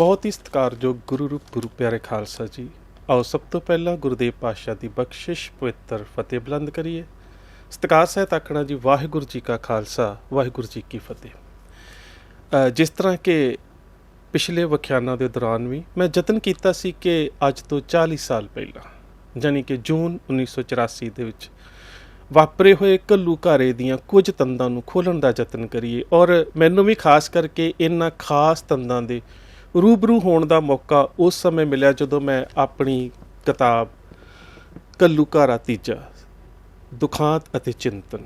ਬਹੁਤ ਹੀ ਸਤਿਕਾਰਯੋਗ ਗੁਰੂ ਰੂਪ, ਗੁਰੂ ਪਿਆਰੇ ਖਾਲਸਾ ਜੀ। ਆਓ ਸਭ ਤੋਂ ਪਹਿਲਾਂ ਗੁਰਦੇਵ ਪਾਤਸ਼ਾਹ ਦੀ ਬਖਸ਼ਿਸ਼ ਪਵਿੱਤਰ ਫਤਿਹ ਬੁਲੰਦ ਕਰੀਏ। ਸਤਿਕਾਰ ਸਹਿਤ ਆਖਣਾ ਜੀ, ਵਾਹਿਗੁਰੂ ਜੀ ਕਾ ਖਾਲਸਾ, ਵਾਹਿਗੁਰੂ ਜੀ ਕੀ ਫਤਿਹ। ਜਿਸ ਤਰ੍ਹਾਂ ਕਿ ਪਿਛਲੇ ਵਿਖਿਆਨਾਂ ਦੇ ਦੌਰਾਨ ਵੀ ਮੈਂ ਯਤਨ ਕੀਤਾ ਸੀ ਕਿ ਅੱਜ ਤੋਂ 40 ਸਾਲ ਪਹਿਲਾਂ ਯਾਨੀ ਕਿ ਜੂਨ 1984 ਦੇ ਵਿੱਚ ਵਾਪਰੇ ਹੋਏ ਕੱਲੂ ਘਾਰੇ ਦੀਆਂ ਕੁਝ ਤੰਦਾਂ ਨੂੰ ਖੋਲਣ ਦਾ ਯਤਨ ਕਰੀਏ ਔਰ ਮੈਨੂੰ ਵੀ ਖਾਸ ਕਰਕੇ ਇਹਨਾਂ ਖਾਸ ਤੰਦਾਂ ਦੇ ਰੂਬਰੂ ਹੋਣ ਦਾ ਮੌਕਾ ਉਸ ਸਮੇਂ ਮਿਲਿਆ ਜਦੋਂ ਮੈਂ ਆਪਣੀ ਕਿਤਾਬ ਕੱਲੂਕਾਰਾ ਤੀਜਾ, ਦੁਖਾਂਤ ਅਤੇ ਚਿੰਤਨ।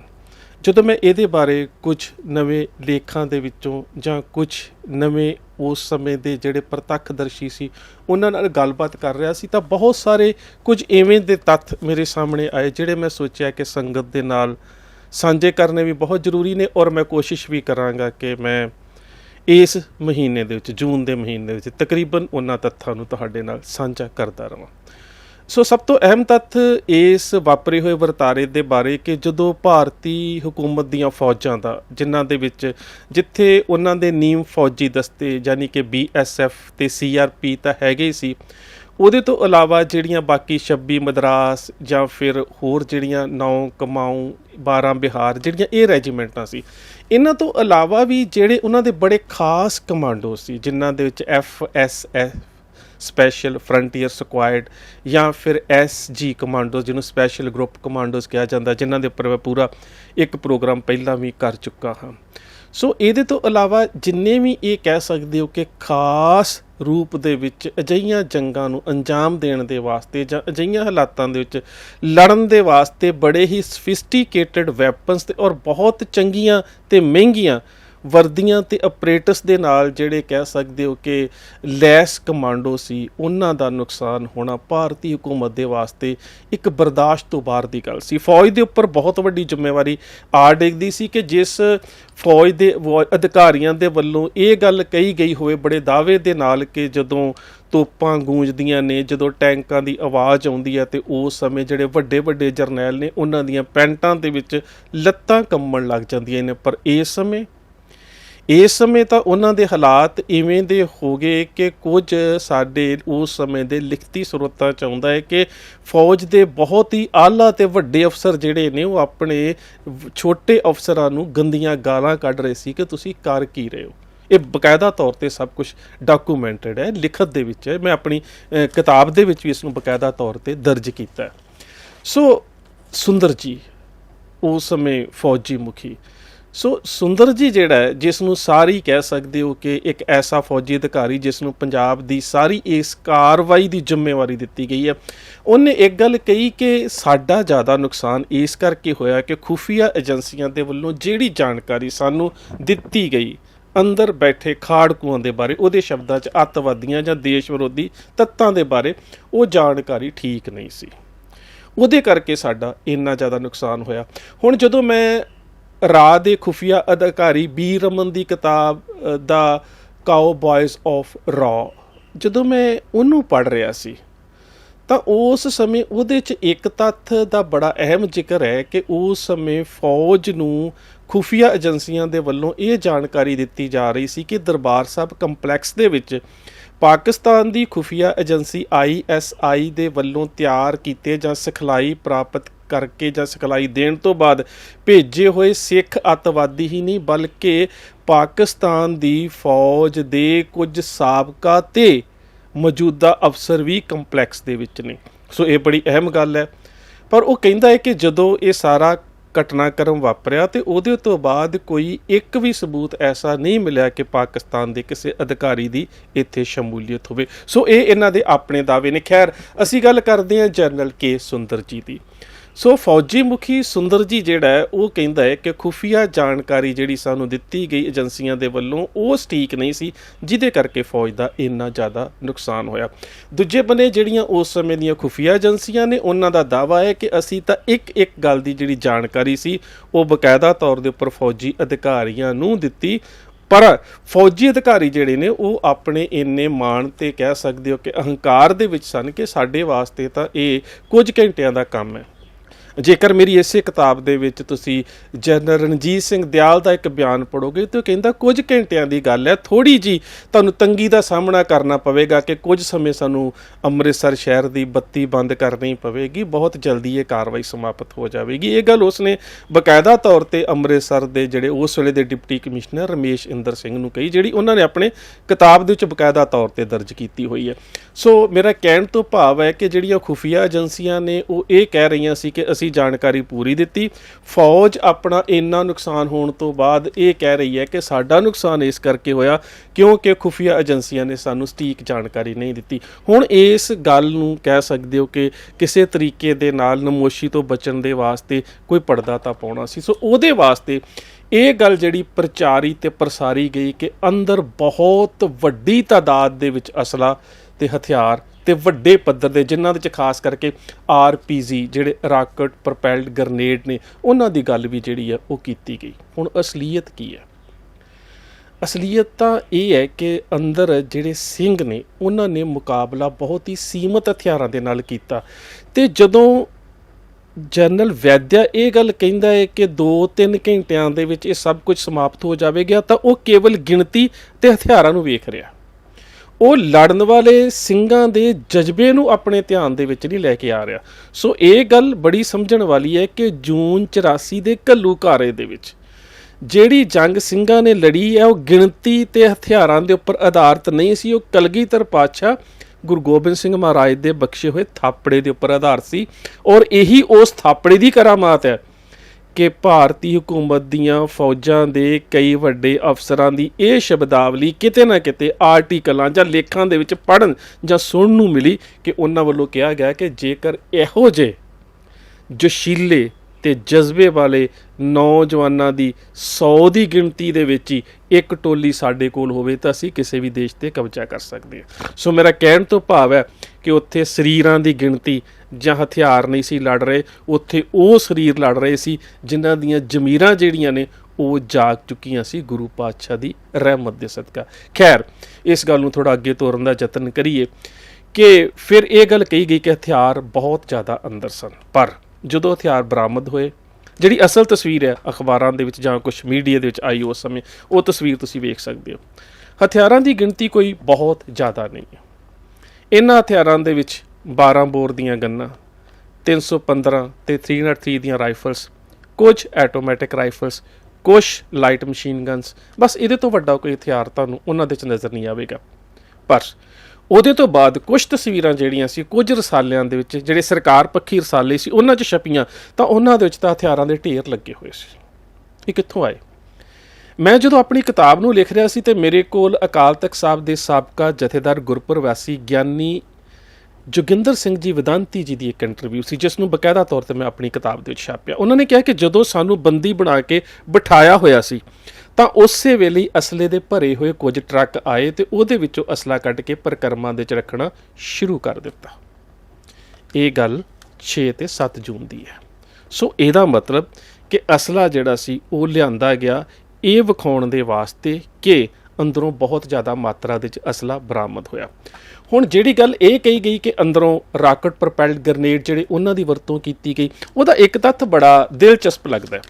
ਜਦੋਂ ਮੈਂ ਇਹਦੇ ਬਾਰੇ ਕੁਝ ਨਵੇਂ ਲੇਖਾਂ ਦੇ ਵਿੱਚੋਂ ਜਾਂ ਕੁਝ ਨਵੇਂ ਉਸ ਸਮੇਂ ਦੇ ਜਿਹੜੇ ਪ੍ਰਤੱਖਦਰਸ਼ੀ ਸੀ, ਉਹਨਾਂ ਨਾਲ ਗੱਲਬਾਤ ਕਰ ਰਿਹਾ ਸੀ, ਤਾਂ ਬਹੁਤ ਸਾਰੇ ਕੁਝ ਐਵੇਂ ਦੇ ਤੱਥ ਮੇਰੇ ਸਾਹਮਣੇ ਆਏ, ਜਿਹੜੇ ਮੈਂ ਸੋਚਿਆ ਕਿ ਸੰਗਤ ਦੇ ਨਾਲ ਸਾਂਝੇ ਕਰਨੇ ਵੀ ਬਹੁਤ ਜ਼ਰੂਰੀ ਨੇ ਔਰ ਮੈਂ ਕੋਸ਼ਿਸ਼ ਵੀ ਕਰਾਂਗਾ ਕਿ ਮੈਂ ਇਸ ਮਹੀਨੇ ਦੇ ਵਿੱਚ, ਜੂਨ ਦੇ ਮਹੀਨੇ ਦੇ ਵਿੱਚ ਤਕਰੀਬਨ ਉਹਨਾਂ ਤੱਥਾਂ ਨੂੰ ਤੁਹਾਡੇ ਨਾਲ ਸਾਂਝਾ ਕਰਦਾ ਰਵਾਂ। ਸੋ ਸਭ ਤੋਂ ਅਹਿਮ ਤੱਥ ਇਸ ਵਾਪਰੇ ਹੋਏ ਵਰਤਾਰੇ ਦੇ ਬਾਰੇ ਕਿ ਜਦੋਂ ਭਾਰਤੀ ਹਕੂਮਤ ਦੀਆਂ ਫੌਜਾਂ ਦਾ, ਜਿਨ੍ਹਾਂ ਦੇ ਵਿੱਚ ਜਿੱਥੇ ਉਹਨਾਂ ਦੇ ਨੀਮ ਫੌਜੀ ਦਸਤੇ ਯਾਨੀ ਕਿ ਬੀਐਸਐਫ ਤੇ ਸੀਆਰਪੀ ਤਾਂ ਹੈਗੇ ਹੀ ਸੀ, ਉਹਦੇ ਤੋਂ ਇਲਾਵਾ ਜਿਹੜੀਆਂ ਬਾਕੀ 26 ਮਦਰਾਸ ਜਾਂ ਫਿਰ ਹੋਰ ਜਿਹੜੀਆਂ 9 ਕਮਾਊ 12 ਬਿਹਾਰ ਜਿਹੜੀਆਂ ਇਹ ਰੈਜੀਮੈਂਟਾਂ ਸੀ ਇਹਨਾਂ ਤੋਂ ਇਲਾਵਾ ਵੀ ਜਿਹੜੇ ਉਹਨਾਂ ਦੇ ਬੜੇ ਖਾਸ ਕਮਾਂਡੋ ਸੀ, ਜਿਨ੍ਹਾਂ ਦੇ ਵਿੱਚ F S F special frontier squad ਜਾਂ ਫਿਰ ਐਸਜੀ ਕਮਾਂਡੋਜ਼ ਜਿਹਨੂੰ ਸਪੈਸ਼ਲ ਗਰੁੱਪ ਕਮਾਂਡੋਜ਼ ਕਿਹਾ ਜਾਂਦਾ, ਜਿਨ੍ਹਾਂ ਦੇ ਉੱਪਰ ਮੈਂ ਪੂਰਾ ਇੱਕ ਪ੍ਰੋਗਰਾਮ ਪਹਿਲਾਂ ਵੀ ਕਰ ਚੁੱਕਾ ਹਾਂ। ਸੋ ਇਹਦੇ ਤੋਂ ਇਲਾਵਾ ਜਿੰਨੇ ਵੀ ਇਹ ਕਹਿ ਸਕਦੇ ਹੋ ਕਿ ਖਾਸ ਰੂਪ ਦੇ ਵਿੱਚ ਅਜਈਆਂ ਜੰਗਾਂ ਨੂੰ ਅੰਜਾਮ ਦੇਣ ਦੇ ਵਾਸਤੇ ਜਾਂ ਅਜਈਆਂ ਹਾਲਾਤਾਂ ਦੇ ਵਿੱਚ ਲੜਨ ਦੇ ਵਾਸਤੇ ਬੜੇ ਹੀ ਸਫਿਸਟੀਕੇਟਡ ਵੈਪਨਸ ਤੇ ਔਰ ਬਹੁਤ ਚੰਗੀਆਂ ਤੇ ਮਹਿੰਗੀਆਂ ਵਰਦੀਆਂ ਤੇ ਆਪਰੇਟਸ ਦੇ ਨਾਲ ਜਿਹੜੇ ਕਹਿ ਸਕਦੇ ਹੋ ਕਿ ਲੈਸ ਕਮਾਂਡੋ ਸੀ, ਉਹਨਾਂ ਦਾ ਨੁਕਸਾਨ ਹੋਣਾ ਭਾਰਤੀ ਹਕੂਮਤ ਦੇ ਵਾਸਤੇ ਇੱਕ ਬਰਦਾਸ਼ਤ ਤੋਂ ਬਾਹਰ ਦੀ ਗੱਲ ਸੀ। ਫੌਜ ਦੇ ਉੱਪਰ ਬਹੁਤ ਵੱਡੀ ਜ਼ਿੰਮੇਵਾਰੀ ਆ ਡਿੱਗਦੀ ਸੀ ਕਿ ਜਿਸ ਫੌਜ ਦੇ ਵੋ- ਅਧਿਕਾਰੀਆਂ ਦੇ ਵੱਲੋਂ ਇਹ ਗੱਲ ਕਹੀ ਗਈ ਹੋਵੇ, ਬੜੇ ਦਾਅਵੇ ਦੇ ਨਾਲ ਕਿ ਜਦੋਂ ਤੋਪਾਂ ਗੂੰਜਦੀਆਂ ਨੇ, ਜਦੋਂ ਟੈਂਕਾਂ ਦੀ ਆਵਾਜ਼ ਆਉਂਦੀ ਹੈ ਤੇ ਉਸ ਸਮੇਂ ਜਿਹੜੇ ਵੱਡੇ ਵੱਡੇ ਜਰਨੈਲ ਨੇ, ਉਹਨਾਂ ਦੀਆਂ ਪੈਂਟਾਂ ਦੇ ਵਿੱਚ ਲੱਤਾਂ ਕੰਬਣ ਲੱਗ ਜਾਂਦੀਆਂ ਨੇ। ਪਰ ਇਸ ਸਮੇਂ ਇਸ ਸਮੇਂ ਤਾਂ ਉਹਨਾਂ ਦੇ ਹਾਲਾਤ ਇਵੇਂ ਦੇ ਹੋ ਗਏ ਕਿ ਕੁਝ ਸਾਡੇ ਉਸ ਸਮੇਂ ਦੇ ਲਿਖਤੀ ਸਰੋਤਾਂ ਚ ਆਉਂਦਾ ਹੈ ਕਿ ਫੌਜ ਦੇ ਬਹੁਤ ਹੀ ਆਲਾ ਤੇ ਵੱਡੇ ਅਫਸਰ ਜਿਹੜੇ ਨੇ ਉਹ ਆਪਣੇ ਛੋਟੇ ਅਫਸਰਾਂ ਨੂੰ ਗੰਦੀਆਂ ਗਾਲਾਂ ਕੱਢ ਰਹੇ ਸੀ ਕਿ ਤੁਸੀਂ ਕਰ ਕੀ ਰਹੇ ਹੋ। ਇਹ ਬਕਾਇਦਾ ਤੌਰ ਤੇ ਸਭ ਕੁਝ ਡਾਕੂਮੈਂਟਡ ਹੈ, ਲਿਖਤ ਦੇ ਵਿੱਚ ਹੈ। ਮੈਂ ਆਪਣੀ ਕਿਤਾਬ ਦੇ ਵਿੱਚ ਵੀ ਇਸ ਨੂੰ ਬਕਾਇਦਾ ਤੌਰ ਤੇ ਦਰਜ ਕੀਤਾ ਸੋ ਸੁੰਦਰ ਜੀ, ਉਸ ਸਮੇਂ ਫੌਜੀ ਮੁਖੀ ਸੋ ਸੁੰਦਰ ਜੀ ਜਿਹੜਾ ਹੈ, ਜਿਸ ਨੂੰ ਸਾਰੀ ਕਹਿ ਸਕਦੇ ਹੋ ਕਿ ਇੱਕ ਐਸਾ ਫੌਜੀ ਅਧਿਕਾਰੀ ਜਿਸ ਨੂੰ ਪੰਜਾਬ ਦੀ ਸਾਰੀ ਇਸ ਕਾਰਵਾਈ ਦੀ ਜ਼ਿੰਮੇਵਾਰੀ ਦਿੱਤੀ ਗਈ ਹੈ। ਉਹਨੇ ਇੱਕ ਗੱਲ ਕਹੀ ਕਿ ਸਾਡਾ ਜ਼ਿਆਦਾ ਨੁਕਸਾਨ ਇਸ ਕਰਕੇ ਹੋਇਆ ਕਿ ਖੁਫੀਆ ਏਜੰਸੀਆਂ ਦੇ ਵੱਲੋਂ ਜਿਹੜੀ ਜਾਣਕਾਰੀ ਸਾਨੂੰ ਦਿੱਤੀ ਗਈ, ਅੰਦਰ ਬੈਠੇ ਖਾੜਕੂਆਂ ਦੇ ਬਾਰੇ, ਉਹਦੇ ਸ਼ਬਦਾਂ 'ਚ ਅੱਤਵਾਦੀਆਂ ਜਾਂ ਦੇਸ਼ ਵਿਰੋਧੀ ਤੱਤਾਂ ਦੇ ਬਾਰੇ ਉਹ ਜਾਣਕਾਰੀ ਠੀਕ ਨਹੀਂ ਸੀ। ਉਹਦੇ ਕਰਕੇ ਸਾਡਾ ਇੰਨਾ ਜ਼ਿਆਦਾ ਨੁਕਸਾਨ ਹੋਇਆ। ਹੁਣ ਜਦੋਂ ਮੈਂ ਰਾਹ ਦੇ ਖੁਫੀਆ ਅਧਿਕਾਰੀ ਬੀ ਰਮਨ ਦੀ ਕਿਤਾਬ ਦਾ ਕਾਓ ਬॉयਜ਼ ਆਫ ਰਾ ਜਦੋਂ ਮੈਂ ਉਹਨੂੰ ਪੜ੍ਹ ਰਿਹਾ ਸੀ, ਤਾਂ ਉਸ ਸਮੇਂ ਉਹਦੇ 'ਚ ਇੱਕ ਤੱਥ ਦਾ ਬੜਾ ਅਹਿਮ ਜ਼ਿਕਰ ਹੈ ਕਿ ਉਸ ਸਮੇਂ ਫੌਜ ਨੂੰ ਖੁਫੀਆ ਏਜੰਸੀਆਂ ਦੇ ਵੱਲੋਂ ਇਹ ਜਾਣਕਾਰੀ ਦਿੱਤੀ ਜਾ ਰਹੀ ਸੀ ਕਿ ਦਰਬਾਰ ਸਾਹਿਬ ਕੰਪਲੈਕਸ ਦੇ ਵਿੱਚ ਪਾਕਿਸਤਾਨ ਦੀ ਖੁਫੀਆ ਏਜੰਸੀ ਆਈਐਸਆਈ ਦੇ ਵੱਲੋਂ ਤਿਆਰ ਕੀਤੇ ਜਾਂ ਸਿਖਲਾਈ ਪ੍ਰਾਪਤ ਕਰਕੇ ਜਾਂ ਸਿਖਲਾਈ ਦੇਣ ਤੋਂ ਬਾਅਦ ਭੇਜੇ ਹੋਏ ਸਿੱਖ ਅੱਤਵਾਦੀ ਹੀ ਨਹੀਂ, ਬਲਕਿ ਪਾਕਿਸਤਾਨ ਦੀ ਫੌਜ ਦੇ ਕੁਝ ਸਾਬਕਾ ਤੇ ਮੌਜੂਦਾ ਅਫਸਰ ਵੀ ਕੰਪਲੈਕਸ ਦੇ ਵਿੱਚ ਨੇ। ਸੋ ਇਹ ਬੜੀ ਅਹਿਮ ਗੱਲ ਹੈ। ਪਰ ਉਹ ਕਹਿੰਦਾ ਹੈ ਕਿ ਜਦੋਂ ਇਹ ਸਾਰਾ ਘਟਨਾਕ੍ਰਮ ਵਾਪਰਿਆ ਤੇ ਉਹਦੇ ਤੋਂ ਬਾਅਦ ਕੋਈ ਇੱਕ ਵੀ ਸਬੂਤ ਐਸਾ ਨਹੀਂ ਮਿਲਿਆ ਕਿ ਪਾਕਿਸਤਾਨ ਦੇ ਕਿਸੇ ਅਧਿਕਾਰੀ ਦੀ ਇੱਥੇ ਸ਼ਮੂਲੀਅਤ ਹੋਵੇ। ਸੋ ਇਹ ਇਹਨਾਂ ਦੇ ਆਪਣੇ ਦਾਅਵੇ ਨੇ। ਖੈਰ, ਅਸੀਂ ਗੱਲ ਕਰਦੇ ਹਾਂ ਜਨਰਲ ਕੇ ਸੁੰਦਰ ਜੀ ਦੀ। ਸੋ ਫੌਜੀ ਮੁਖੀ ਸੁੰਦਰ ਜੀ ਜਿਹੜਾ ਹੈ, ਉਹ ਕਹਿੰਦਾ ਹੈ ਕਿ ਖੁਫੀਆ ਜਾਣਕਾਰੀ ਜਿਹੜੀ ਸਾਨੂੰ ਦਿੱਤੀ ਗਈ ਏਜੰਸੀਆਂ ਦੇ ਵੱਲੋਂ, ਉਹ ਸਟੀਕ ਨਹੀਂ ਸੀ, ਜਿਹਦੇ ਕਰਕੇ ਫੌਜ ਦਾ ਇੰਨਾ ਜ਼ਿਆਦਾ ਨੁਕਸਾਨ ਹੋਇਆ। ਦੂਜੇ ਬੰਨੇ ਜਿਹੜੀਆਂ ਉਸ ਸਮੇਂ ਦੀਆਂ ਖੁਫੀਆ ਏਜੰਸੀਆਂ ਨੇ, ਉਹਨਾਂ ਦਾ ਦਾਵਾ ਹੈ ਕਿ ਅਸੀਂ ਤਾਂ ਇੱਕ ਇੱਕ ਗੱਲ ਦੀ ਜਿਹੜੀ ਜਾਣਕਾਰੀ ਸੀ, ਉਹ ਬਕਾਇਦਾ ਤੌਰ ਦੇ ਉੱਪਰ ਫੌਜੀ ਅਧਿਕਾਰੀਆਂ ਨੂੰ ਦਿੱਤੀ। ਪਰ ਫੌਜੀ ਅਧਿਕਾਰੀ ਜਿਹੜੇ ਨੇ, ਉਹ ਆਪਣੇ ਇੰਨੇ ਮਾਣ ਤੇ ਕਹਿ ਸਕਦੇ ਹੋ ਕਿ ਅਹੰਕਾਰ ਦੇ ਵਿੱਚ ਸਨ ਕਿ ਸਾਡੇ ਵਾਸਤੇ ਤਾਂ ਇਹ ਕੁਝ ਘੰਟਿਆਂ ਦਾ ਕੰਮ ਹੈ। ਜੇਕਰ ਮੇਰੀ ਇਸੇ ਕਿਤਾਬ ਦੇ ਵਿੱਚ ਤੁਸੀਂ ਜਨਰਲ ਰਣਜੀਤ ਸਿੰਘ ਦਿਆਲ ਦਾ ਇੱਕ ਬਿਆਨ ਪੜੋਗੇ ਤਾਂ ਉਹ ਕਹਿੰਦਾ, ਕੁਝ ਘੰਟਿਆਂ ਦੀ ਗੱਲ ਹੈ ਥੋੜੀ ਜੀ ਤੁਹਾਨੂੰ ਤੰਗੀ ਦਾ ਸਾਹਮਣਾ ਕਰਨਾ ਪਵੇਗਾ ਕਿ ਕੁਝ ਸਮੇਂ ਸਾਨੂੰ ਅੰਮ੍ਰਿਤਸਰ ਸ਼ਹਿਰ ਦੀ ਬੱਤੀ ਬੰਦ ਕਰਨੀ ਪਵੇਗੀ, ਬਹੁਤ ਜਲਦੀ ਇਹ ਕਾਰਵਾਈ ਸਮਾਪਤ ਹੋ ਜਾਵੇਗੀ। ਇਹ ਗੱਲ ਉਸਨੇ ਬਕਾਇਦਾ ਤੌਰ ਤੇ ਅੰਮ੍ਰਿਤਸਰ ਦੇ ਜਿਹੜੇ ਉਸ ਵੇਲੇ ਦੇ ਡਿਪਟੀ ਕਮਿਸ਼ਨਰ ਰਮੇਸ਼ ਇੰਦਰ ਸਿੰਘ ਨੂੰ ਕਹੀ, ਜਿਹੜੀ ਉਹਨਾਂ ਨੇ ਆਪਣੇ ਕਿਤਾਬ ਦੇ ਵਿੱਚ ਬਕਾਇਦਾ ਤੌਰ ਤੇ ਦਰਜ ਕੀਤੀ ਹੋਈ ਹੈ। ਸੋ ਮੇਰਾ ਕਹਿਣ ਤੋਂ ਭਾਵ ਹੈ ਕਿ ਜਿਹੜੀਆਂ ਖੁਫੀਆ ਏਜੰਸੀਆਂ ਨੇ, ਉਹ ਇਹ ਕਹਿ ਰਹੀਆਂ ਸੀ ਕਿ ਅਸੀਂ ਜਾਣਕਾਰੀ ਪੂਰੀ ਦਿੱਤੀ। ਫੌਜ ਆਪਣਾ ਇੰਨਾ ਨੁਕਸਾਨ ਹੋਣ ਤੋਂ ਬਾਅਦ ਇਹ ਕਹਿ ਰਹੀ ਹੈ ਕਿ ਸਾਡਾ ਨੁਕਸਾਨ ਇਸ ਕਰਕੇ ਹੋਇਆ ਕਿਉਂਕਿ ਖੁਫੀਆ ਏਜੰਸੀਆਂ ਨੇ ਸਾਨੂੰ ਸਟੀਕ ਜਾਣਕਾਰੀ ਨਹੀਂ ਦਿੱਤੀ। ਹੁਣ ਇਸ ਗੱਲ ਨੂੰ ਕਹਿ ਸਕਦੇ ਹੋ ਕਿ ਕਿਸੇ ਤਰੀਕੇ ਦੇ ਨਾਲ ਨਮੋਸ਼ੀ ਤੋਂ ਬਚਣ ਦੇ ਵਾਸਤੇ ਕੋਈ ਪਰਦਾ ਤਾਂ ਪਾਉਣਾ ਸੀ। ਸੋ ਉਹਦੇ ਵਾਸਤੇ ਇਹ ਗੱਲ ਜਿਹੜੀ ਪ੍ਰਚਾਰੀ ਤੇ ਪ੍ਰਸਾਰੀ ਗਈ ਕਿ ਅੰਦਰ ਬਹੁਤ ਵੱਡੀ ਤਾਦਾਦ ਦੇ ਵਿੱਚ ਅਸਲਾ ਤੇ ਹਥਿਆਰ ਤੇ ਵੱਡੇ ਪੱਧਰ ਦੇ, ਜਿਨ੍ਹਾਂ ਦੇ ਚ ਖਾਸ ਕਰਕੇ ਆਰਪੀਜੀ ਜਿਹੜੇ ਰਾਕਟ ਪ੍ਰੋਪੈਲਡ ਗ੍ਰਨੇਡ ਨੇ, ਉਹਨਾਂ ਦੀ ਗੱਲ ਵੀ ਜਿਹੜੀ ਹੈ ਉਹ ਕੀਤੀ ਗਈ। ਹੁਣ ਅਸਲੀਅਤ ਕੀ ਹੈ ਅਸਲੀਅਤ ਤਾਂ ਇਹ ਹੈ ਕਿ ਅੰਦਰ ਜਿਹੜੇ ਸਿੰਘ ਨੇ, ਉਹਨਾਂ ਨੇ ਮੁਕਾਬਲਾ ਬਹੁਤ ਹੀ ਸੀਮਤ ਹਥਿਆਰਾਂ ਦੇ ਨਾਲ ਕੀਤਾ। ਤੇ ਜਦੋਂ ਜਨਰਲ ਵੈਦਿਆ ਇਹ ਗੱਲ ਕਹਿੰਦਾ ਹੈ ਕਿ 2-3 ਘੰਟਿਆਂ ਦੇ ਵਿੱਚ ਇਹ ਸਭ ਕੁਝ ਸਮਾਪਤ ਹੋ ਜਾਵੇਗਾ, ਤਾਂ ਉਹ ਕੇਵਲ ਗਿਣਤੀ ਤੇ ਹਥਿਆਰਾਂ ਨੂੰ ਵੇਖ ਰਿਹਾ। ਉਹ ਲੜਨ ਵਾਲੇ ਸਿੰਘਾਂ ਦੇ ਜਜ਼ਬੇ ਨੂੰ ਆਪਣੇ ਧਿਆਨ ਦੇ ਵਿੱਚ ਨਹੀਂ ਲੈ ਕੇ ਆ ਰਿਹਾ। ਸੋ ਇਹ ਗੱਲ ਬੜੀ ਸਮਝਣ ਵਾਲੀ ਹੈ ਕਿ ਜੂਨ 84 ਦੇ ਘੱਲੂਘਾਰੇ ਦੇ ਵਿੱਚ ਜਿਹੜੀ ਜੰਗ ਸਿੰਘਾਂ ਨੇ ਲੜੀ ਹੈ, ਉਹ ਗਿਣਤੀ ਤੇ ਹਥਿਆਰਾਂ ਦੇ ਉੱਪਰ ਆਧਾਰਿਤ ਨਹੀਂ ਸੀ। ਉਹ ਕਲਗੀਧਰ ਪਾਤਸ਼ਾਹ ਗੁਰੂ ਗੋਬਿੰਦ ਸਿੰਘ ਮਹਾਰਾਜ ਦੇ ਬਖਸ਼ੇ ਹੋਏ ਥਾਪੜੇ ਦੇ ਉੱਪਰ ਆਧਾਰਿਤ ਸੀ ਔਰ ਇਹੀ ਉਸ ਥਾਪੜੇ ਦੀ ਕਰਾਮਾਤ ਹੈ। ਕਿ ਭਾਰਤੀ ਹਕੂਮਤ ਦੀਆਂ ਫੌਜਾਂ ਦੇ ਕਈ ਵੱਡੇ ਅਫਸਰਾਂ ਦੀ ਇਹ ਸ਼ਬਦਾਵਲੀ ਕਿਤੇ ਨਾ ਕਿਤੇ ਆਰਟੀਕਲਾਂ ਜਾਂ ਲੇਖਾਂ ਦੇ ਵਿੱਚ ਪੜਨ ਜਾਂ ਸੁਣਨ ਨੂੰ ਮਿਲੀ ਕਿ ਉਹਨਾਂ ਵੱਲੋਂ ਕਿਹਾ ਗਿਆ ਕਿ ਜੇਕਰ ਇਹੋ ਜਿਹੇ ਜੋਸ਼ੀਲੇ ਤੇ ਜਜ਼ਬੇ ਵਾਲੇ ਨੌਜਵਾਨਾਂ ਦੀ 100 ਦੀ ਗਿਣਤੀ ਦੇ ਵਿੱਚ ਹੀ ਇੱਕ ਟੋਲੀ ਸਾਡੇ ਕੋਲ ਹੋਵੇ ਤਾਂ ਅਸੀਂ ਕਿਸੇ ਵੀ ਦੇਸ਼ ਤੇ ਕਬਜ਼ਾ ਕਰ ਸਕਦੇ ਹਾਂ। ਸੋ ਮੇਰਾ ਕਹਿਣ ਤੋਂ ਭਾਵ ਹੈ ਕਿ ਉੱਥੇ ਸਰੀਰਾਂ ਦੀ ਗਿਣਤੀ ਜਾਂ ਹਥਿਆਰ ਨਹੀਂ ਸੀ ਲੜ ਰਹੇ, ਉੱਥੇ ਉਹ ਸਰੀਰ ਲੜ ਰਹੇ ਸੀ, ਜਿਨ੍ਹਾਂ ਦੀਆਂ ਜ਼ਮੀਰਾਂ ਜਿਹੜੀਆਂ ਨੇ, ਉਹ ਜਾਗ ਚੁੱਕੀਆਂ ਸੀ ਗੁਰੂ ਪਾਤਸ਼ਾਹ ਦੀ ਰਹਿਮਤ ਦੇ ਸਦਕਾ। ਖੈਰ, ਇਸ ਗੱਲ ਨੂੰ ਥੋੜਾ ਅੱਗੇ ਤੋਰਨ ਦਾ ਯਤਨ ਕਰੀਏ ਕਿ ਫਿਰ ਇਹ ਗੱਲ ਕਹੀ ਗਈ ਕਿ ਹਥਿਆਰ ਬਹੁਤ ਜ਼ਿਆਦਾ ਅੰਦਰ ਸਨ। ਪਰ ਜਦੋਂ ਹਥਿਆਰ ਬਰਾਮਦ ਹੋਏ, ਜਿਹੜੀ ਅਸਲ ਤਸਵੀਰ ਹੈ ਅਖਬਾਰਾਂ ਦੇ ਵਿੱਚ ਜਾਂ ਕੁਝ ਮੀਡੀਆ ਦੇ ਵਿੱਚ ਆਈ ਉਸ ਸਮੇਂ, ਉਹ ਤਸਵੀਰ ਤੁਸੀਂ ਵੇਖ ਸਕਦੇ ਹੋ। ਹਥਿਆਰਾਂ ਦੀ ਗਿਣਤੀ ਕੋਈ ਬਹੁਤ ਜ਼ਿਆਦਾ ਨਹੀਂ ਹੈ। ਇਹਨਾਂ ਹਥਿਆਰਾਂ ਦੇ ਵਿੱਚ 12 ਬੋਰ ਦੀਆਂ ਗੰਨਾਂ 315 ਤੇ 303 ਦੀਆਂ ਰਾਈਫਲਸ, ਕੁਝ ਆਟੋਮੈਟਿਕ ਰਾਈਫਲਸ, ਕੁਝ ਲਾਈਟ ਮਸ਼ੀਨ ਗਨਸ। ਬਸ ਇਹਦੇ ਤੋਂ ਵੱਡਾ ਕੋਈ ਹਥਿਆਰ ਤੁਹਾਨੂੰ ਉਹਨਾਂ ਦੇ ਚ ਨਜ਼ਰ ਨਹੀਂ ਆਵੇਗਾ। ਪਰ ਉਹਦੇ ਤੋਂ ਬਾਅਦ ਕੁਝ ਤਸਵੀਰਾਂ ਜਿਹੜੀਆਂ ਸੀ, ਕੁਝ ਰਸਾਲਿਆਂ ਦੇ ਵਿੱਚ, ਜਿਹੜੇ ਸਰਕਾਰ ਪੱਖੀ ਰਸਾਲੇ ਸੀ, ਉਹਨਾਂ 'ਚ ਛਪੀਆਂ, ਤਾਂ ਉਹਨਾਂ ਦੇ ਵਿੱਚ ਤਾਂ ਹਥਿਆਰਾਂ ਦੇ ਢੇਰ ਲੱਗੇ ਹੋਏ ਸੀ। ਇਹ ਕਿੱਥੋਂ ਆਏ? ਮੈਂ ਜਦੋਂ ਆਪਣੀ ਕਿਤਾਬ ਨੂੰ ਲਿਖ ਰਿਹਾ ਸੀ ਤੇ ਮੇਰੇ ਕੋਲ ਅਕਾਲ ਤਖਤ ਸਾਹਿਬ ਦੇ ਸਾਬਕਾ ਜਥੇਦਾਰ ਗੁਰਪ੍ਰਵਾਸੀ ਗਿਆਨੀ ਜੋਗਿੰਦਰ ਸਿੰਘ ਜੀ ਵਿਦਾਂਤੀ ਜੀ ਦੀ ਇੱਕ ਇੰਟਰਵਿਊ ਸੀ, ਜਿਸ ਨੂੰ ਬਕਾਇਦਾ ਤੌਰ ਤੇ ਮੈਂ ਆਪਣੀ ਕਿਤਾਬ ਦੇ ਵਿੱਚ ਛਾਪਿਆ। ਉਹਨਾਂ ਨੇ ਕਿਹਾ ਕਿ ਜਦੋਂ ਸਾਨੂੰ ਬੰਦੀ ਬਣਾ ਕੇ ਬਿਠਾਇਆ ਹੋਇਆ ਸੀ, ਤਾਂ ਉਸੇ ਵੇਲੇ ਅਸਲੇ ਦੇ ਭਰੇ ਹੋਏ ਕੁਝ ਟਰੱਕ ਆਏ ਤੇ ਉਹਦੇ ਵਿੱਚੋਂ ਅਸਲਾ ਕੱਢ ਕੇ ਪ੍ਰਕਰਮਾਂ ਦੇ ਵਿੱਚ ਰੱਖਣਾ ਸ਼ੁਰੂ ਕਰ ਦਿੱਤਾ। ਇਹ ਗੱਲ 6 ਤੇ 7 ਜੂਨ ਦੀ ਹੈ। ਸੋ ਇਹਦਾ ਮਤਲਬ ਕਿ ਅਸਲਾ ਜਿਹੜਾ ਸੀ, ਉਹ ਲਿਆਂਦਾ ਗਿਆ ਇਹ ਵਿਖਾਉਣ ਦੇ ਵਾਸਤੇ ਕਿ ਅੰਦਰੋਂ ਬਹੁਤ ਜ਼ਿਆਦਾ ਮਾਤਰਾ ਦੇ ਵਿੱਚ ਅਸਲਾ ਬਰਾਮਦ ਹੋਇਆ। ਹੁਣ ਜਿਹੜੀ ਗੱਲ ਇਹ ਕਹੀ ਗਈ ਕਿ ਅੰਦਰੋਂ ਰਾਕਟ ਪ੍ਰੋਪੈਲਡ ਗ੍ਰਨੇਡ ਜਿਹੜੇ ਉਹਨਾਂ ਦੀ ਵਰਤੋਂ ਕੀਤੀ ਗਈ, ਉਹਦਾ ਇੱਕ ਤੱਥ ਬੜਾ ਦਿਲਚਸਪ ਲੱਗਦਾ ਹੈ।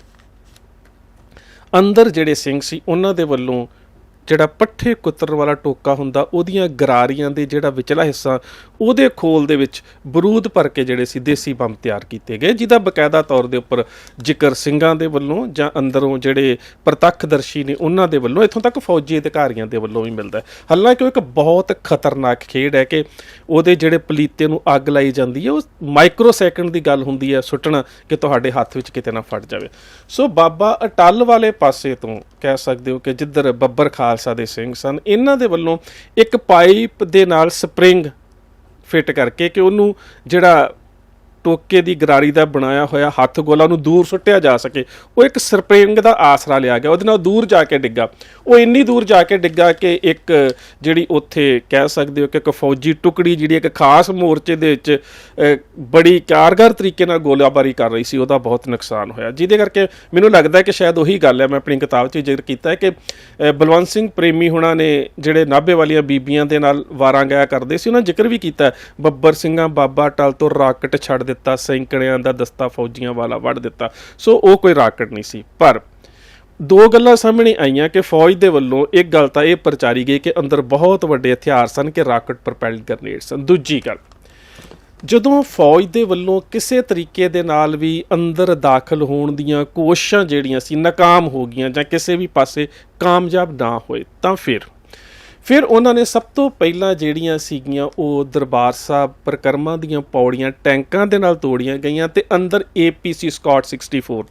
ਅੰਦਰ ਜਿਹੜੇ ਸਿੰਘ ਸੀ, ਉਹਨਾਂ ਦੇ ਵੱਲੋਂ ਜਿਹੜਾ ਪੱਠੇ ਕੁੱਤਰਨ ਵਾਲਾ ਟੋਕਾ ਹੁੰਦਾ, ਉਹਦੀਆਂ ਗਰਾਰੀਆਂ ਦੇ ਜਿਹੜਾ ਵਿਚਲਾ ਹਿੱਸਾ, ਉਹਦੇ ਖੋਲ ਦੇ ਵਿੱਚ ਬਰੂਦ ਭਰ ਕੇ ਜਿਹੜੇ ਸੀ ਦੇਸੀ ਬੰਬ ਤਿਆਰ ਕੀਤੇ ਗਏ, ਜਿਹਦਾ ਬਕਾਇਦਾ ਤੌਰ ਦੇ ਉੱਪਰ ਜ਼ਿਕਰ ਸਿੰਘਾਂ ਦੇ ਵੱਲੋਂ ਜਾਂ ਅੰਦਰੋਂ ਜਿਹੜੇ ਪ੍ਰਤੱਖਦਰਸ਼ੀ ਨੇ ਉਹਨਾਂ ਦੇ ਵੱਲੋਂ, ਇੱਥੋਂ ਤੱਕ ਫੌਜੀ ਅਧਿਕਾਰੀਆਂ ਦੇ ਵੱਲੋਂ ਵੀ ਮਿਲਦਾ ਹੈ। ਹਾਲਾਂਕਿ ਉਹ ਇੱਕ ਬਹੁਤ ਖਤਰਨਾਕ ਖੇਡ ਹੈ ਕਿ ਉਹਦੇ ਜਿਹੜੇ ਪਲੀਤੇ ਨੂੰ ਅੱਗ ਲਾਈ ਜਾਂਦੀ ਹੈ, ਉਹ ਮਾਈਕਰੋ ਸੈਕਿੰਡ ਦੀ ਗੱਲ ਹੁੰਦੀ ਹੈ, ਸੁੱਟਣਾ ਕਿ ਤੁਹਾਡੇ ਹੱਥ ਵਿੱਚ ਕਿਤੇ ਨਾ ਫਟ ਜਾਵੇ। ਸੋ ਬਾਬਾ ਅਟਲ ਵਾਲੇ ਪਾਸੇ ਤੋਂ ਕਹਿ ਸਕਦੇ ਹੋ ਕਿ ਜਿੱਧਰ ਬੱਬਰ ਖਾਲਸਾ ਦੇ ਸਿੰਘ ਸਨ। ਇਹਨਾਂ ਦੇ ਵੱਲੋਂ ਇੱਕ ਪਾਈਪ ਦੇ ਨਾਲ ਸਪਰਿੰਗ ਫਿੱਟ ਕਰਕੇ ਕਿ ਉਹਨੂੰ ਜਿਹੜਾ ਟੋਕੇ ਦੀ ਗਰਾਰੀ ਦਾ ਬਣਾਇਆ ਹੋਇਆ ਹੱਥ ਗੋਲਾ ਨੂੰ ਦੂਰ ਸੁੱਟਿਆ ਜਾ ਸਕੇ। ਉਹ ਇੱਕ ਸਪਰਿੰਗ ਦਾ ਆਸਰਾ ਲਿਆ ਗਿਆ। ਉਹਦੇ ਨਾਲ ਦੂਰ ਜਾ ਕੇ ਡਿੱਗਾ। ਉਹ ਇੰਨੀ ਦੂਰ ਜਾ ਕੇ ਡਿੱਗਾ ਕਿ ਇੱਕ, ਜਿਹੜੀ ਉੱਥੇ ਕਹਿ ਸਕਦੇ ਹੋ ਕਿ ਇੱਕ ਫੌਜੀ ਟੁਕੜੀ, ਜਿਹੜੀ ਇੱਕ ਖਾਸ ਮੋਰਚੇ ਦੇ ਵਿੱਚ ਬੜੀ ਕਾਰਗਰ ਤਰੀਕੇ ਨਾਲ ਗੋਲਾਬਾਰੀ ਕਰ ਰਹੀ ਸੀ, ਉਹਦਾ ਬਹੁਤ ਨੁਕਸਾਨ ਹੋਇਆ। ਜਿਹਦੇ ਕਰਕੇ ਮੈਨੂੰ ਲੱਗਦਾ ਹੈ ਕਿ ਸ਼ਾਇਦ ਉਹੀ ਗੱਲ ਹੈ। ਮੈਂ ਆਪਣੀ ਕਿਤਾਬ 'ਚ ਜ਼ਿਕਰ ਕੀਤਾ ਹੈ ਕਿ ਬਲਵੰਤ ਸਿੰਘ ਪ੍ਰੇਮੀ ਹੁਣਾਂ ਨੇ ਜਿਹੜੇ ਨਾਭੇ ਵਾਲੀਆਂ ਬੀਬੀਆਂ ਦੇ ਨਾਲ ਵਾਰਾਂ ਗਿਆ ਕਰਦੇ ਸੀ, ਉਹਨਾਂ ਜ਼ਿਕਰ ਵੀ ਕੀਤਾ ਬੱਬਰ ਸਿੰਘਾਂ, ਬਾਬਾ ਟਲ ਤੋਂ ਰਾਕਟ ਛੱਡ ਦਿੱਤਾ, ਸੈਂਕੜਿਆਂ ਦਾ ਦਸਤਾ ਫੌਜੀਆਂ ਵਾਲਾ ਵੱਢ ਦਿੱਤਾ। ਸੋ ਉਹ ਕੋਈ ਰਾਕਟ ਨਹੀਂ ਸੀ। ਪਰ ਦੋ ਗੱਲਾਂ ਸਾਹਮਣੇ ਆਈਆਂ ਕਿ ਫੌਜ ਦੇ ਵੱਲੋਂ ਇੱਕ ਗੱਲ ਤਾਂ ਇਹ ਪ੍ਰਚਾਰੀ ਗਈ ਕਿ ਅੰਦਰ ਬਹੁਤ ਵੱਡੇ ਹਥਿਆਰ ਸਨ ਕਿ ਰਾਕਟ ਪ੍ਰੋਪੈਲਡ ਗ੍ਰਨੇਡ ਸਨ। ਦੂਜੀ ਗੱਲ, ਜਦੋਂ ਫੌਜ ਦੇ ਵੱਲੋਂ ਕਿਸੇ ਤਰੀਕੇ ਦੇ ਨਾਲ ਵੀ ਅੰਦਰ ਦਾਖਲ ਹੋਣ ਦੀਆਂ ਕੋਸ਼ਿਸ਼ਾਂ ਜਿਹੜੀਆਂ ਸੀ, ਨਾਕਾਮ ਹੋ ਗਈਆਂ ਜਾਂ ਕਿਸੇ ਵੀ ਪਾਸੇ ਕਾਮਯਾਬ ਨਾ ਹੋਏ, ਤਾਂ ਫਿਰ ਫਿਰ ਉਹਨਾਂ ਨੇ ਸਭ ਤੋਂ ਪਹਿਲਾਂ ਜਿਹੜੀਆਂ ਸੀਗੀਆਂ, ਉਹ ਦਰਬਾਰ ਸਾਹਿਬ ਪ੍ਰਕਰਮਾਂ ਦੀਆਂ ਪੌੜੀਆਂ ਟੈਂਕਾਂ ਦੇ ਨਾਲ ਤੋੜੀਆਂ ਗਈਆਂ ਤੇ ਅੰਦਰ APC ਸਕਾਟ 64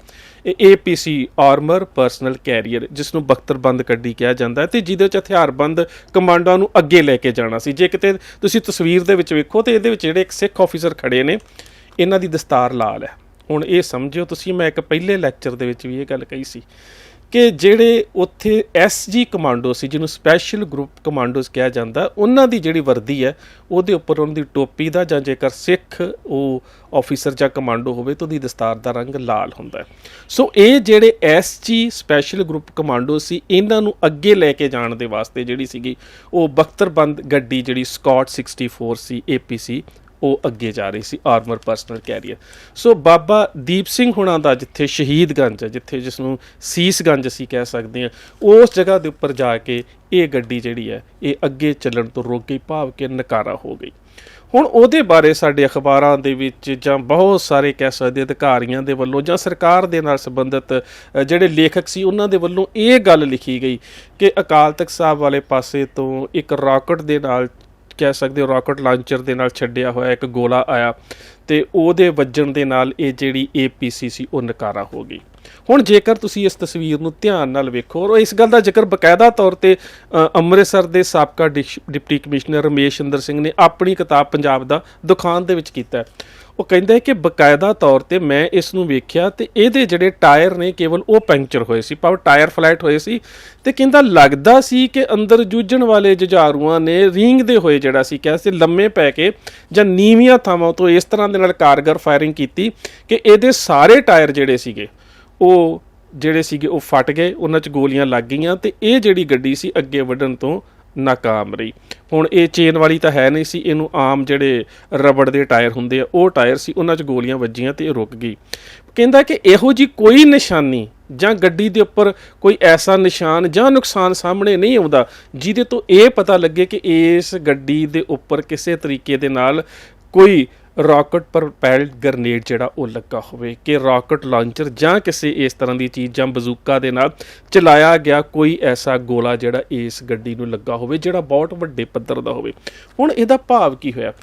ਇਹ APC ਆਰਮਰ ਪਰਸਨਲ ਕੈਰੀਅਰ ਜਿਸ ਨੂੰ ਬਖਤਰਬੰਦ ਗੱਡੀ ਕਿਹਾ ਜਾਂਦਾ ਹੈ ਤੇ ਜਿਹਦੇ ਵਿੱਚ ਹਥਿਆਰਬੰਦ ਕਮਾਂਡੋਆਂ ਨੂੰ ਅੱਗੇ ਲੈ ਕੇ ਜਾਣਾ ਸੀ। ਜੇ ਕਿਤੇ ਤੁਸੀਂ ਤਸਵੀਰ ਦੇ ਵਿੱਚ ਵੇਖੋ ਤੇ ਇਹਦੇ ਵਿੱਚ ਜਿਹੜੇ ਇੱਕ ਸਿੱਖ ਆਫੀਸਰ ਖੜੇ ਨੇ, ਇਹਨਾਂ ਦੀ ਦਸਤਾਰ ਲਾਲ ਹੈ। ਹੁਣ ਇਹ ਸਮਝਿਓ, ਤੁਸੀਂ, ਮੈਂ ਇੱਕ ਪਹਿਲੇ ਲੈਕਚਰ ਦੇ ਵਿੱਚ ਵੀ ਇਹ ਗੱਲ ਕਹੀ ਸੀ। ਕਿ ਜਿਹੜੇ ਉੱਥੇ ਐਸਜੀ ਕਮਾਂਡੋ ਸੀ, ਜਿਹਨੂੰ ਸਪੈਸ਼ਲ ਗਰੁੱਪ ਕਮਾਂਡੋਸ ਕਿਹਾ ਜਾਂਦਾ, ਉਹਨਾਂ ਦੀ ਜਿਹੜੀ ਵਰਦੀ ਹੈ, ਉਹਦੇ ਉੱਪਰ ਉਹਨਾਂ ਦੀ ਟੋਪੀ ਦਾ ਜਾਂ ਜੇਕਰ ਸਿੱਖ ਉਹ ਆਫੀਸਰ ਜਾਂ ਕਮਾਂਡੋ ਹੋਵੇ ਤਾਂ ਉਹਦੀ ਦਸਤਾਰ ਦਾ ਰੰਗ ਲਾਲ ਹੁੰਦਾ ਹੈ। ਸੋ ਇਹ ਜਿਹੜੇ ਐਸਜੀ ਸਪੈਸ਼ਲ ਗਰੁੱਪ ਕਮਾਂਡੋ ਸੀ, ਇਹਨਾਂ ਨੂੰ ਅੱਗੇ ਲੈ ਕੇ ਜਾਣ ਦੇ ਵਾਸਤੇ ਜਿਹੜੀ ਸੀਗੀ, ਉਹ ਬਖਤਰਬੰਦ ਗੱਡੀ ਜਿਹੜੀ ਸਕਾਟ 64 ਸੀ APC ਉਹ ਅੱਗੇ ਜਾ ਰਹੀ ਸੀ armour personnel carrier so Baba Deep Singh ਹੁਣਾਂ ਦਾ ਜਿੱਥੇ ਸ਼ਹੀਦਗੰਜ ਹੈ, ਜਿੱਥੇ ਜਿਸ ਨੂੰ ਸੀਸਗੰਜ ਅਸੀਂ ਕਹਿ ਸਕਦੇ ਹਾਂ, ਉਸ ਜਗ੍ਹਾ ਦੇ ਉੱਪਰ ਜਾ ਕੇ ਇਹ ਗੱਡੀ ਜਿਹੜੀ ਹੈ, ਇਹ ਅੱਗੇ ਚੱਲਣ ਤੋਂ ਰੁਕ ਗਈ, ਭਾਵ ਕਿ ਨਕਾਰਾ ਹੋ ਗਈ। ਹੁਣ ਉਹਦੇ ਬਾਰੇ ਸਾਡੇ ਅਖਬਾਰਾਂ ਦੇ ਵਿੱਚ ਜਾਂ ਬਹੁਤ ਸਾਰੇ ਕਹਿ ਸਕਦੇ ਅਧਿਕਾਰੀਆਂ ਦੇ ਵੱਲੋਂ ਜਾਂ ਸਰਕਾਰ ਦੇ ਨਾਲ ਸੰਬੰਧਿਤ ਜਿਹੜੇ ਲੇਖਕ ਸੀ, ਉਹਨਾਂ ਦੇ ਵੱਲੋਂ ਇਹ ਗੱਲ ਲਿਖੀ ਗਈ ਕਿ ਅਕਾਲ ਤਖਤ ਸਾਹਿਬ ਵਾਲੇ ਪਾਸੇ ਤੋਂ ਇੱਕ ਰਾਕਟ ਦੇ ਨਾਲ ਕਹਿ ਸਕਦੇ ਹੋ ਰਾਕਟ ਲਾਂਚਰ ਦੇ ਨਾਲ ਛੱਡਿਆ ਹੋਇਆ ਇੱਕ ਗੋਲਾ ਆਇਆ ਤੇ ਉਹਦੇ ਵੱਜਣ ਦੇ ਨਾਲ ਇਹ ਜਿਹੜੀ APC ਸੀ, ਉਹ ਨਕਾਰਾ ਹੋ ਗਈ ਹੁਣ ਜੇਕਰ ਤੁਸੀਂ ਇਸ ਤਸਵੀਰ ਨੂੰ ਧਿਆਨ ਨਾਲ ਵੇਖੋ ਔਰ ਇਸ ਗੱਲ ਦਾ ਜ਼ਿਕਰ ਬਕਾਇਦਾ ਤੌਰ ਤੇ ਅੰਮ੍ਰਿਤਸਰ ਦੇ ਸਾਬਕਾ ਡਿਸ਼- ਡਿਪਟੀ ਕਮਿਸ਼ਨਰ ਰਮੇਸ਼ ਇੰਦਰ ਸਿੰਘ ਨੇ ਆਪਣੀ ਕਿਤਾਬ ਪੰਜਾਬ ਦਾ ਦੁਕਾਨ ਦੇ ਵਿੱਚ ਕੀਤਾ ਹੈ। ਉਹ ਕਹਿੰਦਾ ਹੈ ਕਿ ਬਕਾਇਦਾ ਤੌਰ ਤੇ ਮੈਂ ਇਸ ਨੂੰ ਵੇਖਿਆ ਤੇ ਇਹਦੇ ਜਿਹੜੇ ਟਾਇਰ ਨੇ ਕੇਵਲ ਉਹ ਪੈਂਚਰ ਹੋਏ ਸੀ, ਭਾਵ ਟਾਇਰ ਫਲੈਟ ਹੋਏ ਸੀ ਤੇ ਕਹਿੰਦਾ ਲੱਗਦਾ ਸੀ ਕਿ ਅੰਦਰ ਜੂਝਣ ਵਾਲੇ ਜੁਝਾਰੂਆਂ ਨੇ ਰੀਂਗਦੇ ਹੋਏ ਜਿਹੜਾ ਸੀ, ਕਿਹਾ ਸੀ ਲੰਮੇ ਪੈ ਕੇ ਜਾਂ ਨੀਵੀਆਂ ਥਾਵਾਂ ਤੋਂ ਇਸ ਤਰ੍ਹਾਂ ਦੇ ਨਾਲ ਕਾਰਗਰ ਫਾਇਰਿੰਗ ਕੀਤੀ ਕਿ ਇਹਦੇ ਸਾਰੇ ਟਾਇਰ ਜਿਹੜੇ ਸੀਗੇ, ਉਹ ਜਿਹੜੇ ਸੀਗੇ ਉਹ ਫਟ ਗਏ, ਉਹਨਾਂ 'ਚ ਗੋਲੀਆਂ ਲੱਗ ਗਈਆਂ ਤੇ ਇਹ ਜਿਹੜੀ ਗੱਡੀ ਸੀ ਅੱਗੇ ਵਧਣ ਤੋਂ ਨਾਕਾਮ ਰਹੀ। ਹੁਣ ਇਹ ਚੇਨ ਵਾਲੀ ਤਾਂ ਹੈ ਨਹੀਂ ਸੀ, ਇਹਨੂੰ ਆਮ ਜਿਹੜੇ ਰਬੜ ਦੇ ਟਾਇਰ ਹੁੰਦੇ ਆ, ਉਹ ਟਾਇਰ ਸੀ, ਉਹਨਾਂ 'ਚ ਗੋਲੀਆਂ ਵੱਜੀਆਂ ਤੇ ਇਹ ਰੁਕ ਗਈ। ਕਹਿੰਦਾ ਕਿ ਇਹੋ ਜੀ ਕੋਈ ਨਿਸ਼ਾਨੀ ਜਾਂ ਗੱਡੀ ਦੇ ਉੱਪਰ ਕੋਈ ਐਸਾ ਨਿਸ਼ਾਨ ਜਾਂ ਨੁਕਸਾਨ ਸਾਹਮਣੇ ਨਹੀਂ ਆਉਂਦਾ, ਜਿਹਦੇ ਤੋਂ ਇਹ ਪਤਾ ਲੱਗੇ ਕਿ ਇਸ ਗੱਡੀ ਦੇ ਉੱਪਰ ਕਿਸੇ ਤਰੀਕੇ ਦੇ ਨਾਲ ਕੋਈ ਰਾਕਟ ਪ੍ਰੋਪੈਲਡ ਗ੍ਰਨੇਡ ਜਿਹੜਾ ਉਹ ਲੱਗਾ ਹੋਵੇ ਕਿ ਰਾਕਟ ਲਾਂਚਰ ਜਾਂ ਕਿਸੇ ਇਸ ਤਰ੍ਹਾਂ ਦੀ ਚੀਜ਼ ਜਾਂ ਬਜ਼ੂਕਾ ਦੇ ਨਾਲ ਚਲਾਇਆ ਗਿਆ ਕੋਈ ਐਸਾ ਗੋਲਾ ਜਿਹੜਾ ਇਸ ਗੱਡੀ ਨੂੰ ਲੱਗਾ ਹੋਵੇ ਜਿਹੜਾ ਬਹੁਤ ਵੱਡੇ ਪੱਧਰ ਦਾ ਹੋਵੇ। ਹੁਣ ਇਹਦਾ ਭਾਵ ਕੀ ਹੋਇਆ?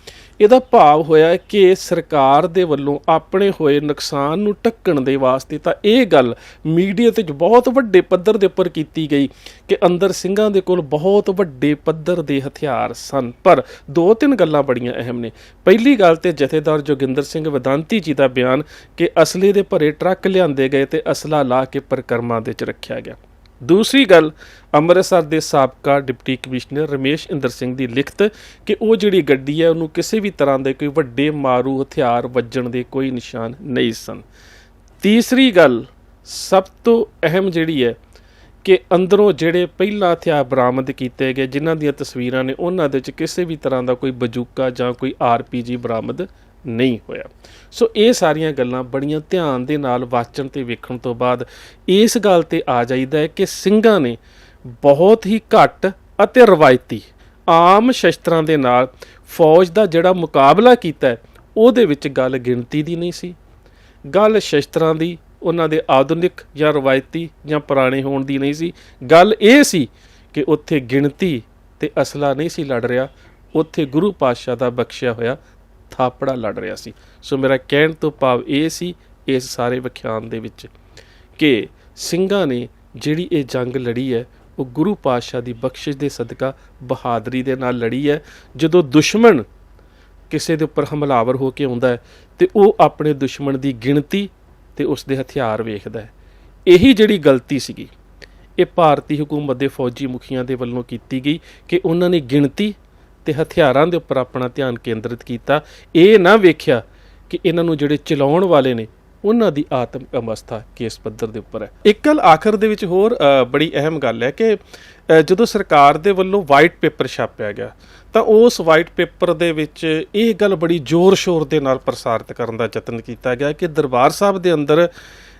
ਇਹਦਾ ਭਾਵ ਹੋਇਆ ਕਿ ਸਰਕਾਰ ਦੇ ਵੱਲੋਂ ਆਪਣੇ ਹੋਏ ਨੁਕਸਾਨ ਨੂੰ ਢੱਕਣ ਦੇ ਵਾਸਤੇ ਤਾਂ ਇਹ ਗੱਲ ਮੀਡੀਆ ਤੇ ਬਹੁਤ ਵੱਡੇ ਪੱਧਰ ਦੇ ਉੱਪਰ ਕੀਤੀ ਗਈ ਕਿ ਅੰਦਰ ਸਿੰਘਾਂ ਦੇ ਕੋਲ ਬਹੁਤ ਵੱਡੇ ਪੱਧਰ ਦੇ ਹਥਿਆਰ ਸਨ। ਪਰ ਦੋ ਤਿੰਨ ਗੱਲਾਂ ਬੜੀਆਂ ਅਹਿਮ ਨੇ। ਪਹਿਲੀ ਗੱਲ ਤੇ ਜਥੇਦਾਰ ਜੋਗਿੰਦਰ ਸਿੰਘ ਵਿਦਾਂਤੀ ਜੀ ਦਾ ਬਿਆਨ ਕਿ ਅਸਲੇ ਦੇ ਭਰੇ ਟਰੱਕ ਲਿਆਂਦੇ ਗਏ ਤੇ ਅਸਲਾ ਲਾ ਕੇ ਪ੍ਰਕਰਮਾਂ ਦੇ ਚ ਰੱਖਿਆ ਗਿਆ। ਦੂਸਰੀ ਗੱਲ, ਅੰਮ੍ਰਿਤਸਰ ਦੇ ਸਾਬਕਾ ਡਿਪਟੀ ਕਮਿਸ਼ਨਰ ਰਮੇਸ਼ ਇੰਦਰ ਸਿੰਘ ਦੀ ਲਿਖਤ ਕਿ ਉਹ ਜਿਹੜੀ ਗੱਡੀ ਹੈ, ਉਹਨੂੰ ਕਿਸੇ ਵੀ ਤਰ੍ਹਾਂ ਦੇ ਕੋਈ ਵੱਡੇ ਮਾਰੂ ਹਥਿਆਰ ਵੱਜਣ ਦੇ ਕੋਈ ਨਿਸ਼ਾਨ ਨਹੀਂ ਸਨ। ਤੀਸਰੀ ਗੱਲ, ਸਭ ਤੋਂ ਅਹਿਮ ਜਿਹੜੀ ਹੈ ਕਿ ਅੰਦਰੋਂ ਜਿਹੜੇ ਪਹਿਲਾਂ ਹਥਿਆਰ ਬਰਾਮਦ ਕੀਤੇ ਗਏ, ਜਿਨ੍ਹਾਂ ਦੀਆਂ ਤਸਵੀਰਾਂ ਨੇ, ਉਹਨਾਂ ਦੇ ਵਿੱਚ ਕਿਸੇ ਵੀ ਤਰ੍ਹਾਂ ਦਾ ਕੋਈ ਬਜੂਕਾ ਜਾਂ ਕੋਈ ਆਰਪੀਜੀ ਬਰਾਮਦ ਨਹੀਂ ਹੋਇਆ। ਸੋ ਇਹ ਸਾਰੀਆਂ ਗੱਲਾਂ ਬੜੀਆਂ ਧਿਆਨ ਦੇ ਨਾਲ ਵਾਚਣ ਤੇ ਵੇਖਣ ਤੋਂ ਬਾਅਦ ਇਸ ਗੱਲ ਤੇ ਆ ਜਾਈਦਾ ਹੈ ਕਿ ਸਿੰਘਾਂ ਨੇ ਬਹੁਤ ਹੀ ਘੱਟ ਅਤੇ ਰਵਾਇਤੀ ਆਮ ਸ਼ਸਤਰਾਂ ਦੇ ਨਾਲ ਫੌਜ ਦਾ ਜਿਹੜਾ ਮੁਕਾਬਲਾ ਕੀਤਾ ਉਹਦੇ ਵਿੱਚ ਗੱਲ ਗਿਣਤੀ ਦੀ ਨਹੀਂ ਸੀ। ਗੱਲ ਸ਼ਸਤਰਾਂ ਦੀ, ਉਹਨਾਂ ਦੇ ਆਧੁਨਿਕ ਜਾਂ ਰਵਾਇਤੀ ਜਾਂ ਪੁਰਾਣੇ ਹੋਣ ਦੀ ਨਹੀਂ ਸੀ। ਗੱਲ ਇਹ ਸੀ ਕਿ ਉੱਥੇ ਗਿਣਤੀ ਤੇ ਅਸਲਾ ਨਹੀਂ ਸੀ ਲੜ ਰਿਹਾ, ਉੱਥੇ ਗੁਰੂ ਪਾਤਸ਼ਾਹ ਦਾ ਬਖਸ਼ਿਆ ਹੋਇਆ ਥਾਪੜਾ ਲੜ ਰਿਹਾ ਸੀ। ਸੋ ਮੇਰਾ ਕਹਿਣ ਤੋਂ ਭਾਵ ਇਹ ਸੀ ਇਸ ਸਾਰੇ ਵਿਖਿਆਨ ਦੇ ਵਿੱਚ ਕਿ ਸਿੰਘਾਂ ਨੇ ਜਿਹੜੀ ਇਹ ਜੰਗ ਲੜੀ ਹੈ, ਉਹ ਗੁਰੂ ਪਾਤਸ਼ਾਹ ਦੀ ਬਖਸ਼ਿਸ਼ ਦੇ ਸਦਕਾ ਬਹਾਦਰੀ ਦੇ ਨਾਲ ਲੜੀ ਹੈ। ਜਦੋਂ ਦੁਸ਼ਮਣ ਕਿਸੇ ਦੇ ਉੱਪਰ ਹਮਲਾਵਰ ਹੋ ਕੇ ਆਉਂਦਾ ਹੈ ਤੇ ਉਹ ਆਪਣੇ ਦੁਸ਼ਮਣ ਦੀ ਗਿਣਤੀ ਤੇ ਉਸ ਦੇ ਹਥਿਆਰ ਵੇਖਦਾ ਹੈ। ਇਹੀ ਜਿਹੜੀ ਗਲਤੀ ਸੀਗੀ, ਇਹ ਭਾਰਤੀ ਹਕੂਮਤ ਦੇ ਫੌਜੀ ਮੁਖੀਆਂ ਦੇ ਵੱਲੋਂ ਕੀਤੀ ਗਈ ਕਿ ਉਹਨਾਂ ਨੇ ਗਿਣਤੀ ਤੇ ਹਥਿਆਰਾਂ ਦੇ ਉੱਪਰ ਆਪਣਾ ਧਿਆਨ ਕੇਂਦਰਿਤ ਕੀਤਾ। ਇਹ ਨਾ ਵੇਖਿਆ ਕਿ ਇਹਨਾਂ ਨੂੰ ਜਿਹੜੇ ਚਲਾਉਣ ਵਾਲੇ ਨੇ, ਉਹਨਾਂ ਦੀ ਆਤਮ ਅਵਸਥਾ ਕਿਸ ਪੱਧਰ ਦੇ ਉੱਪਰ ਹੈ। ਇੱਕ ਗੱਲ ਆਖਰ ਦੇ ਵਿੱਚ ਹੋਰ ਬੜੀ ਅਹਿਮ ਗੱਲ ਹੈ ਕਿ ਜਦੋਂ ਸਰਕਾਰ ਦੇ ਵੱਲੋਂ ਵਾਈਟ ਪੇਪਰ ਛਾਪਿਆ ਗਿਆ, ਤਾਂ ਉਸ ਵਾਈਟ ਪੇਪਰ ਦੇ ਵਿੱਚ ਇਹ ਗੱਲ ਬੜੀ ਜ਼ੋਰ-ਸ਼ੋਰ ਦੇ ਨਾਲ ਪ੍ਰਸਾਰਿਤ ਕਰਨ ਦਾ ਯਤਨ ਕੀਤਾ ਗਿਆ ਕਿ ਦਰਬਾਰ ਸਾਹਿਬ ਦੇ ਅੰਦਰ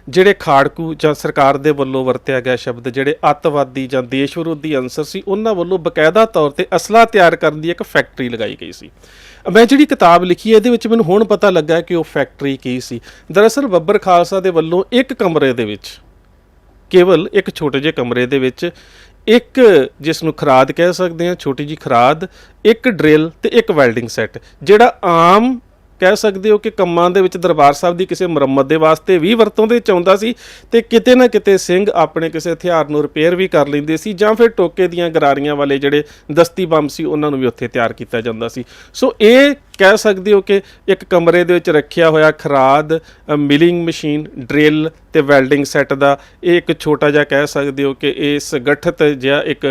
ਜਿਹੜੇ ਖਾੜਕੂ ਜਾਂ ਸਰਕਾਰ ਦੇ ਵੱਲੋਂ ਵਰਤਿਆ ਗਿਆ ਸ਼ਬਦ, ਜਿਹੜੇ ਅੱਤਵਾਦੀ ਜਾਂ ਦੇਸ਼ ਵਿਰੋਧੀ ਅੰਸਰ ਸੀ, ਉਹਨਾਂ ਵੱਲੋਂ ਬਕਾਇਦਾ ਤੌਰ ਤੇ ਅਸਲਾ ਤਿਆਰ ਕਰਨ ਦੀ ਇੱਕ ਫੈਕਟਰੀ ਲਗਾਈ ਗਈ ਸੀ। ਮੈਂ ਜਿਹੜੀ ਕਿਤਾਬ ਲਿਖੀ ਹੈ, ਇਹਦੇ ਵਿੱਚ ਮੈਨੂੰ ਹੁਣ ਪਤਾ ਲੱਗਾ ਕਿ ਉਹ ਫੈਕਟਰੀ ਕੀ ਸੀ। ਦਰਅਸਲ ਬੱਬਰ ਖਾਲਸਾ ਦੇ ਵੱਲੋਂ ਇੱਕ ਕਮਰੇ ਦੇ ਵਿੱਚ, ਕੇਵਲ ਇੱਕ ਛੋਟੇ ਜਿਹੇ ਕਮਰੇ ਦੇ ਵਿੱਚ, ਇੱਕ ਜਿਸ ਨੂੰ ਖਰਾਦ ਕਹਿ ਸਕਦੇ ਹਾਂ, ਛੋਟੀ ਜੀ ਖਰਾਦ, ਇੱਕ ਡਰਿਲ ਤੇ ਇੱਕ ਵੈਲਡਿੰਗ ਸੈੱਟ, ਜਿਹੜਾ ਆਮ ਕਹਿ ਸਕਦੇ ਹੋ ਕਿ ਕੰਮਾਂ ਦੇ ਵਿੱਚ ਦਰਬਾਰ ਸਾਹਿਬ ਦੀ ਕਿਸੇ ਮੁਰੰਮਤ ਦੇ ਵਾਸਤੇ ਵੀ ਵਰਤੋਂ ਦੇ ਵਿੱਚ ਆਉਂਦਾ ਸੀ ਤੇ ਕਿਤੇ ਨਾ ਕਿਤੇ ਸਿੰਘ ਆਪਣੇ ਕਿਸੇ ਹਥਿਆਰ ਨੂੰ ਰਿਪੇਅਰ ਵੀ ਕਰ ਲੈਂਦੇ ਸੀ ਜਾਂ ਫਿਰ ਟੋਕੇ ਦੀਆਂ ਗਰਾਰੀਆਂ ਵਾਲੇ ਜਿਹੜੇ ਦਸਤੀ ਬੰਬ ਸੀ ਉਹਨਾਂ ਨੂੰ ਵੀ ਉੱਥੇ ਤਿਆਰ ਕੀਤਾ ਜਾਂਦਾ ਸੀ। ਸੋ ਇਹ ਕਹਿ ਸਕਦੇ ਹੋ ਕਿ ਇੱਕ ਕਮਰੇ ਦੇ ਵਿੱਚ ਰੱਖਿਆ ਹੋਇਆ ਖਰਾਦ ਮਿਲਿੰਗ ਮਸ਼ੀਨ ਡਰਿਲ ਤੇ ਵੈਲਡਿੰਗ ਸੈੱਟ ਦਾ ਇਹ ਇੱਕ ਛੋਟਾ ਜਿਹਾ ਕਹਿ ਸਕਦੇ ਹੋ ਕਿ ਇਸ ਗਠਿਤ ਜਿਹਾ ਇੱਕ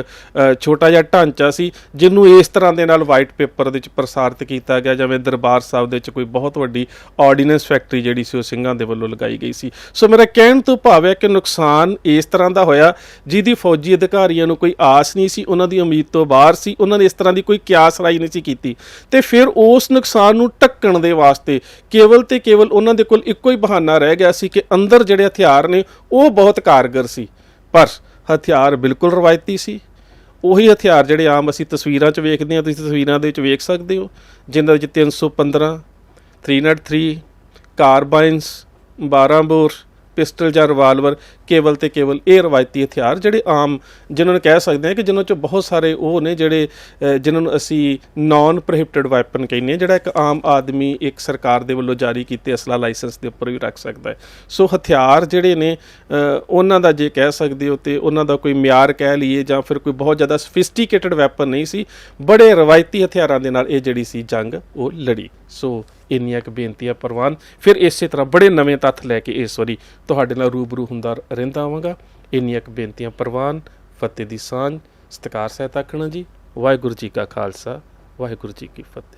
ਛੋਟਾ ਜਿਹਾ ਢਾਂਚਾ ਸੀ, ਜਿਹਨੂੰ ਇਸ ਤਰ੍ਹਾਂ ਦੇ ਨਾਲ ਵਾਈਟ ਪੇਪਰ ਦੇ ਵਿੱਚ ਪ੍ਰਸਾਰਿਤ ਕੀਤਾ ਗਿਆ, ਜਿਵੇਂ ਦਰਬਾਰ ਸਾਹਿਬ ਦੇ ਵਿੱਚ ਕੋਈ ਬਹੁਤ ਵੱਡੀ ਆਰਡੀਨੈਂਸ ਫੈਕਟਰੀ ਜਿਹੜੀ ਸੀ ਉਹ ਸਿੰਘਾਂ ਦੇ ਵੱਲੋਂ ਲਗਾਈ ਗਈ ਸੀ। ਸੋ ਮੇਰਾ ਕਹਿਣ ਤੋਂ ਭਾਵ ਹੈ ਕਿ ਨੁਕਸਾਨ ਇਸ ਤਰ੍ਹਾਂ ਦਾ ਹੋਇਆ, ਜਿਹਦੀ ਫੌਜੀ ਅਧਿਕਾਰੀਆਂ ਨੂੰ ਕੋਈ ਆਸ ਨਹੀਂ ਸੀ, ਉਹਨਾਂ ਦੀ ਉਮੀਦ ਤੋਂ ਬਾਹਰ ਸੀ, ਉਹਨਾਂ ਨੇ ਇਸ ਤਰ੍ਹਾਂ ਦੀ ਕੋਈ ਕਿਆਸ ਰਾਈ ਨਹੀਂ ਸੀ ਕੀਤੀ। ਤੇ ਫਿਰ ਉਸ ਨੁਕਸਾਨ ਨੂੰ ਢੱਕਣ ਦੇ ਵਾਸਤੇ ਕੇਵਲ ਤੇ ਕੇਵਲ ਉਹਨਾਂ ਦੇ ਕੋਲ ਇੱਕੋ ਹੀ ਬਹਾਨਾ ਰਹਿ ਗਿਆ ਸੀ ਕਿ ਅੰਦਰ ਜਿਹੜੇ ਹਥਿਆਰ ਨੇ, ਉਹ ਬਹੁਤ ਕਾਰਗਰ ਸੀ। ਪਰ ਹਥਿਆਰ ਬਿਲਕੁਲ ਰਵਾਇਤੀ ਸੀ। ਉਹੀ ਹਥਿਆਰ ਜਿਹੜੇ ਆਮ ਅਸੀਂ ਤਸਵੀਰਾਂ 'ਚ ਵੇਖਦੇ ਹਾਂ, ਤੁਸੀਂ ਤਸਵੀਰਾਂ ਦੇ ਵਿੱਚ ਵੇਖ ਸਕਦੇ ਹੋ ਜਿਨ੍ਹਾਂ ਵਿੱਚ 315 303 ਕਾਰਬਾਈਨਸ 12 ਬੋਰ, ਪਿਸਟਲ ਜਾਂ ਰਿਵਾਲਵਰ ਕੇਵਲ ਤੇ ਕੇਵਲ ਇਹ ਰਵਾਇਤੀ ਹਥਿਆਰ ਜਿਹੜੇ ਆਮ ਜਿਨ੍ਹਾਂ ਨੂੰ ਕਹਿ ਸਕਦੇ ਹਾਂ ਕਿ ਜਿਨ੍ਹਾਂ ਚੋਂ ਬਹੁਤ ਸਾਰੇ ਉਹ ਨੇ ਜਿਹੜੇ ਜਿਨ੍ਹਾਂ ਨੂੰ ਅਸੀਂ ਨਾਨ ਪ੍ਰੋਹਿਬਿਟਡ ਵੈਪਨ ਕਹਿੰਦੇ ਹਾਂ, ਜਿਹੜਾ ਇੱਕ ਆਮ ਆਦਮੀ ਇੱਕ ਸਰਕਾਰ ਦੇ ਵੱਲੋਂ ਜਾਰੀ ਕੀਤੇ ਅਸਲਾ ਲਾਇਸੈਂਸ ਦੇ ਉੱਪਰ ਵੀ ਰੱਖ ਸਕਦਾ ਹੈ। ਸੋ ਹਥਿਆਰ ਜਿਹੜੇ ਨੇ ਉਹਨਾਂ ਦਾ ਜੇ ਕਹਿ ਸਕਦੇ ਹੋ ਤੇ ਉਹਨਾਂ ਦਾ ਕੋਈ ਮਿਆਰ ਕਹਿ ਲਈਏ ਜਾਂ ਫਿਰ ਕੋਈ ਬਹੁਤ ਜ਼ਿਆਦਾ ਸਫਿਸਟੀਕੇਟਡ ਵੈਪਨ ਨਹੀਂ ਸੀ, ਬੜੇ ਰਵਾਇਤੀ ਹਥਿਆਰਾਂ ਦੇ ਨਾਲ ਇਹ ਜਿਹੜੀ ਸੀ ਜੰਗ, ਉਹ ਲੜੀ। ਸੋ ਇੰਨੀਆਂ ਕੁ ਬੇਨਤੀਆਂ, ਪ੍ਰਵਾਨ। ਫਿਰ ਇਸੇ ਤਰ੍ਹਾਂ ਬੜੇ ਨਵੇਂ ਤੱਥ ਲੈ ਕੇ ਇਸ ਵਾਰੀ ਤੁਹਾਡੇ ਨਾਲ ਰੂਬਰੂ ਹੁੰਦਾ ਰਹਿੰਦਾ ਆਵਾਂਗਾ। ਇੰਨੀਆਂ ਕੁ ਬੇਨਤੀਆਂ ਪ੍ਰਵਾਨ, ਫਤਿਹ ਦੀ ਸਾਂਝ, ਸਤਿਕਾਰ ਸਹਿਤ ਆਖਣਾ ਜੀ। ਵਾਹਿਗੁਰੂ ਜੀ ਕਾ ਖਾਲਸਾ, ਵਾਹਿਗੁਰੂ ਜੀ ਕੀ ਫਤਿਹ।